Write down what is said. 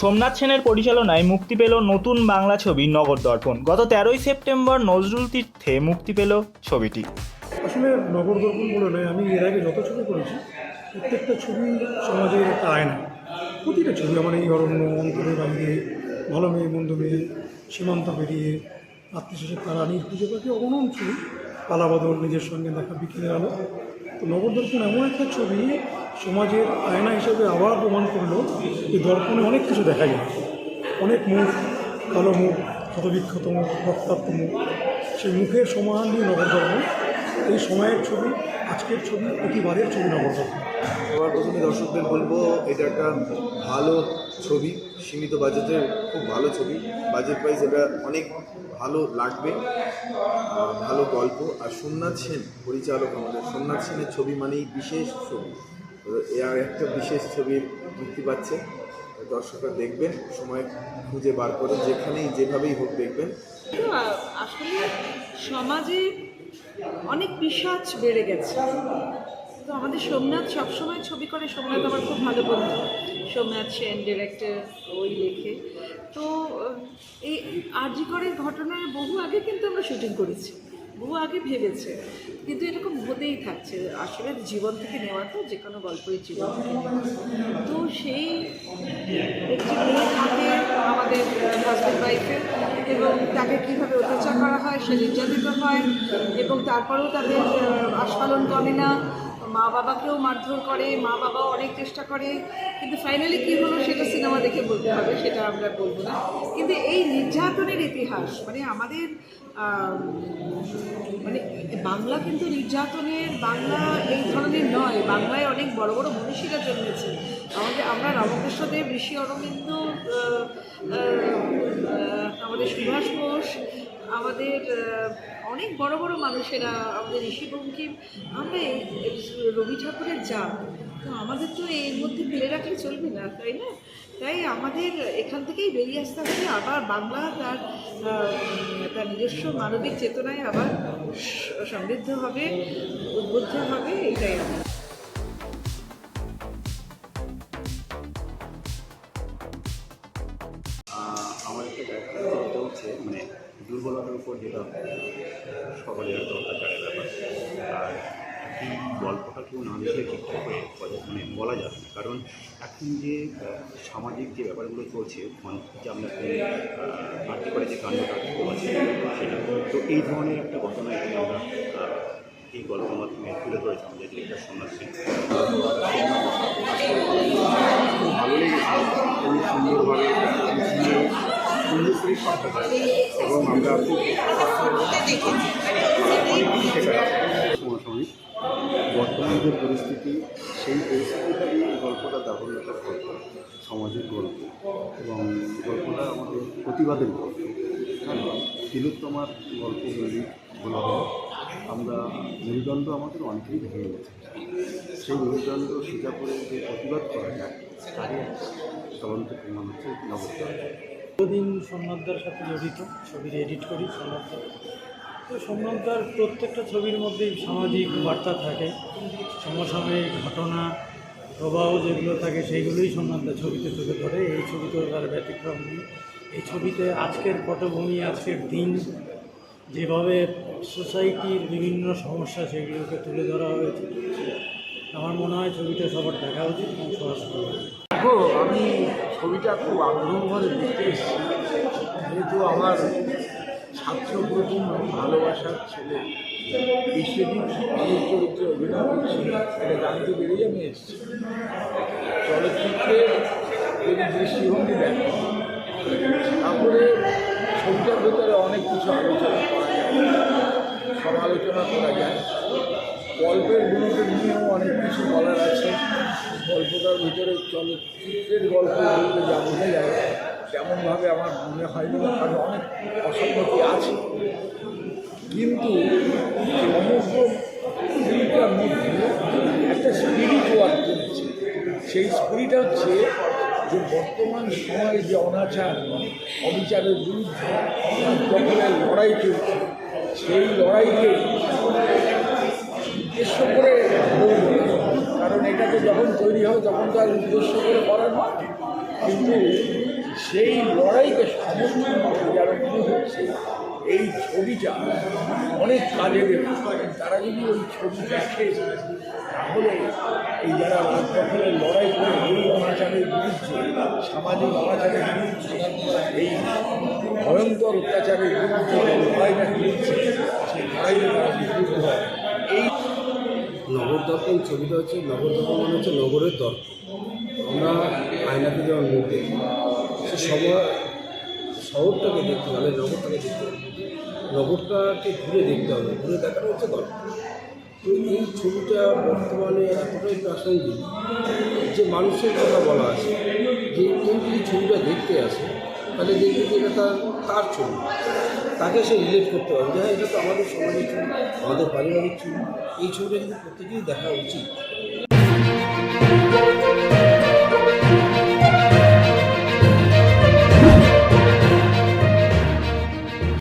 সোমনাথ সেনের পরিচালনায় মুক্তি পেল নতুন বাংলা ছবি নগর দর্পণ। গত তেরোই সেপ্টেম্বর নজরুল তীর্থে মুক্তি পেল ছবিটি। আসলে নগর দর্পণ বলে নয়, আমি এর আগে যত ছবি করেছি, প্রত্যেকটা ছবি সমাজের একটা আয়না। প্রতিটা ছবি, আমার এই অরণ্য, অন্তরের বাইরে ভালো মেয়ে, মন্দ মেয়ে, সীমান্ত পেরিয়ে আত্মীয় তারা পুজো পাখি অগণন ছবি, পালাবদল, নিজের সঙ্গে দেখা, বিকেলের আলো। তো নগর দর্পণ এমন একটা ছবি সমাজের আয়না হিসেবে আবার প্রমাণ করল যে দর্পণে অনেক কিছু দেখা যায়। অনেক মুখ, কালো মুখ, ক্ষতবিক্ষত মুখ, রক্তাক্ত মুখ। সেই মুখের সমান নিয়ে নগর দর্পণ এই সময়ের ছবি, আজকের ছবি প্রতিবারের ছবি নগর দর্পণ সবার প্রথমে দর্শকদের বলব, এটা একটা ভালো ছবি, সীমিত বাজেটের খুব ভালো ছবি। বাজেট ওয়াইজ এটা অনেক ভালো লাগবে ভালো গল্প। আর সোমনাথ সেন, পরিচালক আমাদের। সোমনাথ সেনের ছবি মানেই বিশেষ ছবি। আর একটা বিশেষ ছবি মুক্তি পাচ্ছে। দর্শকরা দেখবেন, সময় খুঁজে বার করে যেখানেই যেভাবেই হোক দেখবেন। আসলে সমাজে অনেক পিসাচ বেড়ে গেছে। তো আমাদের সোমনাথ সবসময় ছবি করে, সোমনাথ আমার খুব ভালো বন্ধু। সোমনাথ সেন ডিরেক্টর ওই লেখে। তো এই আরজিকরের ঘটনার বহু আগে কিন্তু আমরা শুটিং করেছি। বহু আগে ভেবেছে, কিন্তু এরকম হতেই থাকছে। আসলে জীবন থেকে নেওয়া তো, যে কোনো গল্পই জীবন তো সেই থাকে আমাদের হাজব্যান্ড ওয়াইফে এবং তাকে কীভাবে অত্যাচার করা হয়, সে নির্যাতিত হয়, এবং তারপরেও তাদের আস্ফালন করে না। মা বাবাকেও মারধর করে মা বাবাও অনেক চেষ্টা করে, কিন্তু ফাইনালি কী হলো সেটা সিনেমা দেখে বলতে হবে, সেটা আমরা বলব না। কিন্তু এই নির্যাতনের ইতিহাস মানে আমাদের মানে বাংলা কিন্তু নির্যাতনের, বাংলা এই ধরনের নয়, বাংলায় অনেক বড় বড় মনীষীরা জন্মেছে। আমাদের, আমরা রামকৃষ্ণদেব ঋষি অরবিন্দ আমাদের সুভাষ বোস আমাদের অনেক বড় বড় মানুষেরা আমাদের ঋষি বঙ্কিম আমরা রবি ঠাকুরের জাত তো আমাদের তো এর মধ্যে ফেলে রাখলে চলবে না, তাই না? তাই আমাদের এখান থেকেই বেরিয়ে আসতে হবে। আবার বাংলা তার তার নিজস্ব মানবিক চেতনায় আবার সমৃদ্ধ হবে, উদ্বুদ্ধ হবে এটাই আমার আমার একটা হচ্ছে মানে দুর্বলতার উপর যেটা সবারই একটা অত্যাচারের ব্যাপার। আর এই গল্পটা কেউ না দেখলে ঠিকঠাক করে মানে বলা যাবে কারণ এখন যে সামাজিক যে ব্যাপারগুলো চলছে মানে যে আমরা আর্থিক করে যে কাণ্ডটা আছে সেটা। তো এই ধরনের একটা ঘটনা এখানে আমরা এই গল্পের মাধ্যমে তুলে ধরেছি আমাদের ডিরেক্টর সোমনাথ সিং খুব ভালো লেগেছে। খুব সুন্দরভাবে বর্তমান যে পরিস্থিতি, সেই পরিস্থিতিটা নিয়ে এই গল্পটা একটা গল্প সমাজের গল্প। এবং গল্পটা আমাদের প্রতিবাদের গল্প। হ্যাঁ তিলোত্তমার গল্প বলি হয়, আমরা মেরুদণ্ড আমাদের অনেকেই ভেঙে গেছে। সেই মেরুদণ্ড সোজা যে প্রতিবাদ করা যায়, তারই চলন্ত প্রমাণ হচ্ছে দীর্ঘদিন সোমনাথদার সাথে জড়িত, ছবির এডিট করি সোমনাথদার তো সোমনাথদার প্রত্যেকটা ছবির মধ্যেই সামাজিক বার্তা থাকে, সমসাময়িক ঘটনা, প্রবাহ যেগুলো থাকে সেইগুলোই সোমনাথদার ছবিতে তুলে ধরে। এই ছবিতেও তার ব্যতিক্রম নেই। এই ছবিতে আজকের পটভূমি, আজকের দিন, যেভাবে সোসাইটির বিভিন্ন সমস্যা সেগুলোকে তুলে ধরা হয়েছে, আমার মনে হয় ছবিটা সবার দেখা উচিত এবং সবার আমি ছবিটা খুব আগ্রহ ভরে দেখতে এসেছি। যেহেতু আমার ছাত্র প্রতিম ভালোবাসার ছেলে বিশ্বজিৎ চরিত্রে অভিনয় করছি এটা জানতে পেরেই আমি এসেছি। চলচ্চিত্রের যদি দৃষ্টিভঙ্গি দেখো তারপরে ছবিটার ভেতরে অনেক কিছু আলোচনা করা যায়, সমালোচনা করা যায়। গল্পের গুণকে নিয়েও অনেক কিছু বলার আছে। গল্পটার ভিতরে চলচ্চিত্রের গল্প বলতে যা বোঝা যায় তেমনভাবে আমার মনে হয়নি কারণ অনেক অসঙ্গতি আছে। কিন্তু সমগ্র মধ্যে একটা স্পিরিট ওয়ার্ক করেছে। সেই স্পিরিট হচ্ছে যে বর্তমান সময়ে যে অনাচার, অবিচারের বিরুদ্ধে লড়াই চলছে, সেই লড়াইকে উদ্দেশ্য করে। কারণ এটাকে যখন তৈরি হয় তখন তো আর উদ্দেশ্য করে করা নয় কিন্তু সেই লড়াইকে সমর্থন যারা মনে হচ্ছে, এই ছবিটা অনেক কাজে দেবে তারা যদি ওই ছবি দেখে, তাহলে এই যারা রাজপথের লড়াই করে এই অনাচারের বিরুদ্ধে, সামাজিক অনাচারের বিরুদ্ধে, এই ভয়ঙ্কর অত্যাচারের বিরুদ্ধে লড়াইটা চলছে, সেই লড়াইটা তারা হয় এই নগর দর্পণ ছবিটা হচ্ছে নগর দর্পণ মানে হচ্ছে নগরের দর্পণ। আমরা আয়নাতে যেমন মুখ দেখি, সে সময় শহরটাকে দেখতে হলে নগরটাকে দেখতে হবে। নগরটাকে ঘুরে দেখতে হবে, ঘুরে দেখানো হচ্ছে দর্পণ তো এই ছবিটা বর্তমানে এতটাই প্রাসঙ্গিক যে মানুষের কথা বলা আছে, যে কেউ যদি ছবিটা দেখতে আসে তাহলে দেখবে যে এটা তার তার ছবি। তাকে সে রিলেট করতে পারবে যে হ্যাঁ এটা তো আমাদের সমাজের ছবি, আমাদের পারিবারিক ছবি। এই ছবিটা কিন্তু প্রত্যেকেই দেখা উচিত।